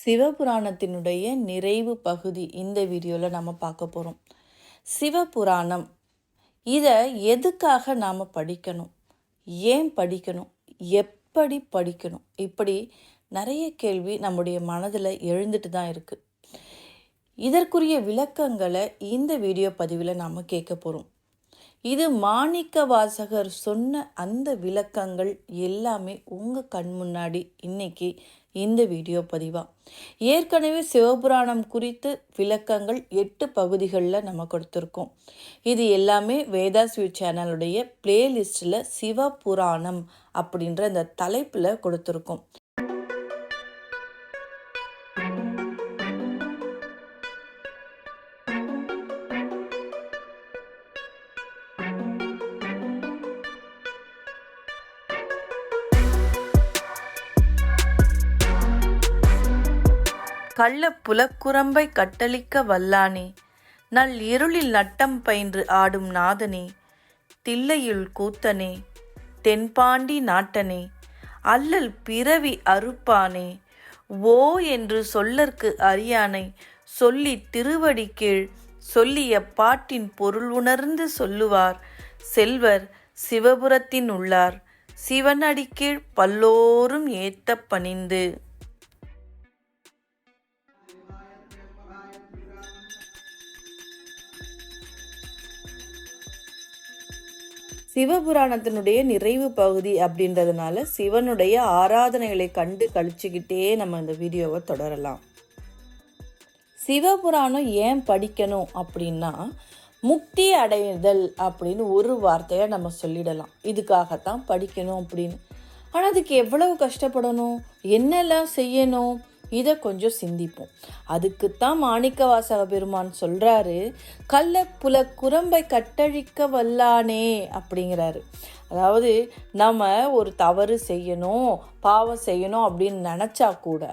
சிவபுராணத்தினுடைய நிறைவு பகுதி இந்த வீடியோவில் நம்ம பார்க்க போகிறோம் சிவபுராணம் இதை எதுக்காக நாம் படிக்கணும்? ஏன் படிக்கணும்? எப்படி படிக்கணும்? இப்படி நிறைய கேள்வி நம்முடைய மனதில் எழுந்துட்டு தான் இருக்குது இதற்குரிய விளக்கங்களை இந்த வீடியோ பதிவில் நாம் கேட்க போகிறோம் இது மாணிக்க வாசகர் சொன்ன அந்த விளக்கங்கள் எல்லாமே உங்கள் கண் முன்னாடி இன்னைக்கு இந்த வீடியோ பதிவா. ஏற்கனவே சிவபுராணம் குறித்து விளக்கங்கள் எட்டு பகுதிகளில் நம்ம கொடுத்துருக்கோம். இது எல்லாமே வேதாஸ் வியூ சேனலுடைய பிளேலிஸ்டில் சிவபுராணம் அப்படின்ற அந்த தலைப்பில் கொடுத்துருக்கோம். கள்ள புலக்குரம்பை கட்டளிக்க வல்லானே. நல் இருளில் நட்டம் பயின்று ஆடும் நாதனே. தில்லையுள் கூத்தனே. தென்பாண்டி நாட்டனே. அல்லல் பிறவி அறுப்பானே. ஓ என்று சொல்லற்கு அறியானை சொல்லி திருவடி கீழ் சொல்லிய பாட்டின் பொருள் உணர்ந்து சொல்லுவார் செல்வர் சிவபுரத்தின் உள்ளார். சிவனடிக்கீழ் பல்லோரும் ஏத்த பணிந்து. சிவபுராணத்தினுடைய நிறைவு பகுதி அப்படின்றதுனால சிவனுடைய ஆராதனைகளை கண்டு கழிச்சுக்கிட்டே நம்ம இந்த வீடியோவை தொடரலாம். சிவபுராணம் ஏன் படிக்கணும் அப்படின்னா முக்தி அடைதல் அப்படின்னு ஒரு வார்த்தையை நம்ம சொல்லிடலாம். இதுக்காகத்தான் படிக்கணும் அப்படின்னு. ஆனால் அதுக்கு எவ்வளவு கஷ்டப்படணும்? என்னெல்லாம் செய்யணும்? இதை கொஞ்சம் சிந்திப்போம். அதுக்குத்தான் மாணிக்கவாசக பெருமான் சொல்கிறாரு கள்ளப்புல புல குரம்பை கட்டழிக்க வல்லானே அப்படிங்கிறாரு. அதாவது நம்ம ஒரு தவறு செய்யணும் பாவம் செய்யணும் அப்படின்னு நினச்சா கூட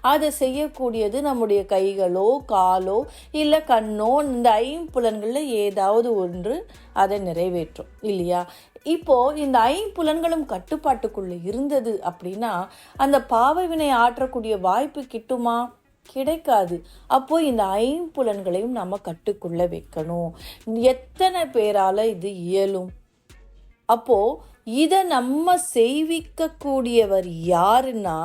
அதை செய்யக்கூடியது நம்முடைய கைகளோ காலோ இல்லை கண்ணோ இந்த ஐம்புலன்களில் ஏதாவது ஒன்று அதை நிறைவேற்றும் இல்லையா? இப்போ இந்த ஐம்புலன்களும் கட்டுப்பாட்டுக்குள்ள இருந்தது அப்படின்னா அந்த பாவ வினை ஆற்றக்கூடிய வாய்ப்பு கிட்டுமா? கிடைக்காது. அப்போ இந்த ஐம்புலன்களையும் நம்ம கட்டுக்குள்ள வைக்கணும். எத்தனை பேரால இது இயலும்? அப்போ இதை நம்ம செய்விக்க கூடியவர் யாருன்னா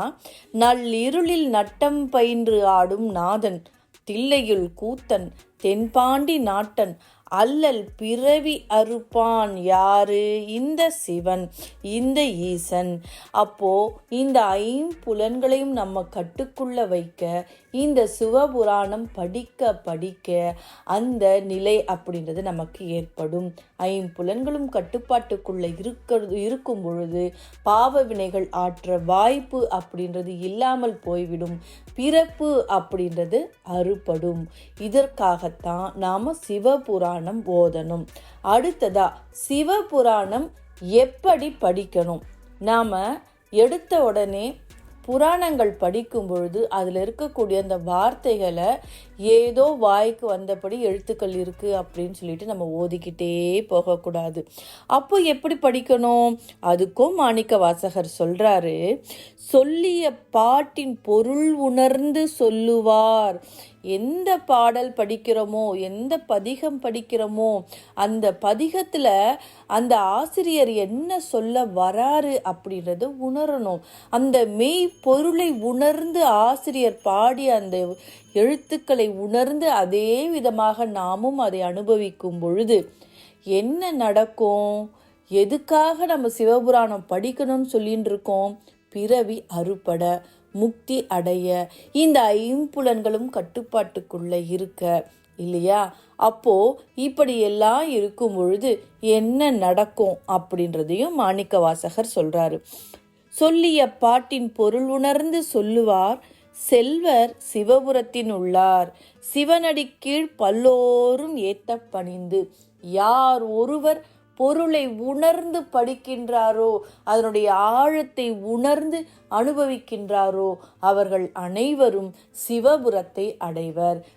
நள்ளிருளில் நட்டம் பயின்று ஆடும் நாதன் தில்லையுள் கூத்தன் தென்பாண்டி நாட்டன் அல்லல் பிறவி அறுப்பான் யாரு? இந்த சிவன் இந்த ஈசன். அப்போ இந்த ஐம்புலன்களையும் நம்ம கட்டுக்குள்ள வைக்க இந்த சிவபுராணம் படிக்க படிக்க அந்த நிலை அப்படின்றது நமக்கு ஏற்படும். ஐம்புலன்களும் கட்டுப்பாட்டுக்குள்ள இருக்கிறது இருக்கும் பொழுது பாவ வினைகள் ஆற்ற வாய்ப்பு அப்படின்றது இல்லாமல் போய்விடும். பிறப்பு அப்படின்றது அறுபடும். தான் நாம சிவபுராணம் ஓதணும். அடுத்ததா சிவபுராணம் எப்படி படிக்கணும்? நாம எடுத்த உடனே புராணங்கள் படிக்கும் பொழுது அதில் இருக்கக்கூடிய அந்த வார்த்தைகளை ஏதோ வாய்க்கு வந்தபடி எழுத்துக்கள் இருக்குது அப்படின்னு சொல்லிட்டு நம்ம ஓதிக்கிட்டே போகக்கூடாது. அப்போ எப்படி படிக்கணும்? அதுக்கும் மாணிக்க வாசகர் சொல்கிறாரு சொல்லிய பாட்டின் பொருள் உணர்ந்து சொல்லுவார். எந்த பாடல் படிக்கிறோமோ எந்த பதிகம் படிக்கிறோமோ அந்த பதிகத்தில் அந்த ஆசிரியர் என்ன சொல்ல வராரு அப்படின்றத உணரணும். அந்த மெய் பொருளை உணர்ந்து ஆசிரியர் பாடி அந்த எழுத்துக்களை உணர்ந்து அதே விதமாக நாமும் அதை அனுபவிக்கும் பொழுது என்ன நடக்கும்? எதுக்காக நம்ம சிவபுராணம் படிக்கணும்னு சொல்லின்னு இருக்கோம் பிறவி அறுபட முக்தி அடைய இந்த ஐம்புலன்களும் கட்டுப்பாட்டுக்குள்ள இருக்க இல்லையா? அப்போ இப்படி எல்லாம் இருக்கும் பொழுது என்ன நடக்கும் அப்படின்றதையும் மாணிக்க வாசகர் சொல்றாரு. சொல்லிய பாட்டின் பொருள் உணர்ந்து சொல்லுவார். செல்வர் சிவபுரத்தின் உள்ளார் சிவனடி கீழ் பல்லோரும் ஏத்த பணிந்து யார் ஒருவர் பொருளை உணர்ந்து படிக்கின்றாரோ அதனுடைய ஆழத்தை உணர்ந்து அனுபவிக்கின்றாரோ அவர்கள் அனைவரும் சிவபுரத்தை அடைவர்.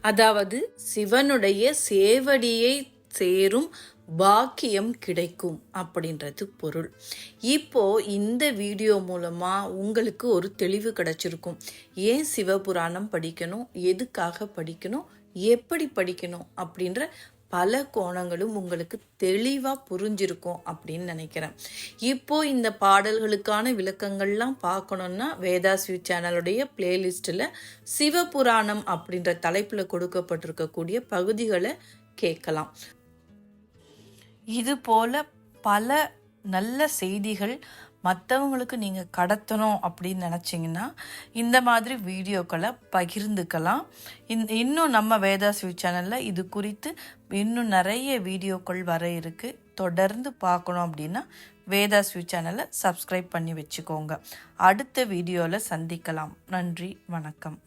அதாவது சிவனுடைய சேவடியை சேரும் பாக்கியம் கிடைக்கும் அப்படின்றது பொருள். இப்போ இந்த வீடியோ மூலமா உங்களுக்கு ஒரு தெளிவு கிடைச்சிருக்கும். ஏன் சிவபுராணம் படிக்கணும்? எதுக்காக படிக்கணும்? எப்படி படிக்கணும்? அப்படின்ற பல கோணங்களும் உங்களுக்கு தெளிவாக புரிஞ்சிருக்கும் அப்படின்னு நினைக்கிறேன். இப்போ இந்த பாடல்களுக்கான விளக்கங்கள்லாம் பார்க்கணுன்னா வேதாஸ்வி சேனலுடைய பிளேலிஸ்ட்டில் சிவபுராணம் அப்படின்ற தலைப்பில் கொடுக்கப்பட்டிருக்கக்கூடிய பகுதிகளை கேட்கலாம். இது போல் பல நல்ல செய்திகள் மற்றவங்களுக்கு நீங்கள் கடத்தணும் அப்படின்னு நினச்சிங்கன்னா இந்த மாதிரி வீடியோக்களை பகிர்ந்துக்கலாம். இன் இன்னும் நம்ம வேதாஸ்வி சேனலில் இது குறித்து இன்னும் நிறைய வீடியோக்கள் வர இருக்குது தொடர்ந்து பார்க்கணும் அப்படின்னா வேதாஸ்வி சேனலை சப்ஸ்கிரைப் பண்ணி வச்சுக்கோங்க. அடுத்த வீடியோவில் சந்திக்கலாம். நன்றி வணக்கம்.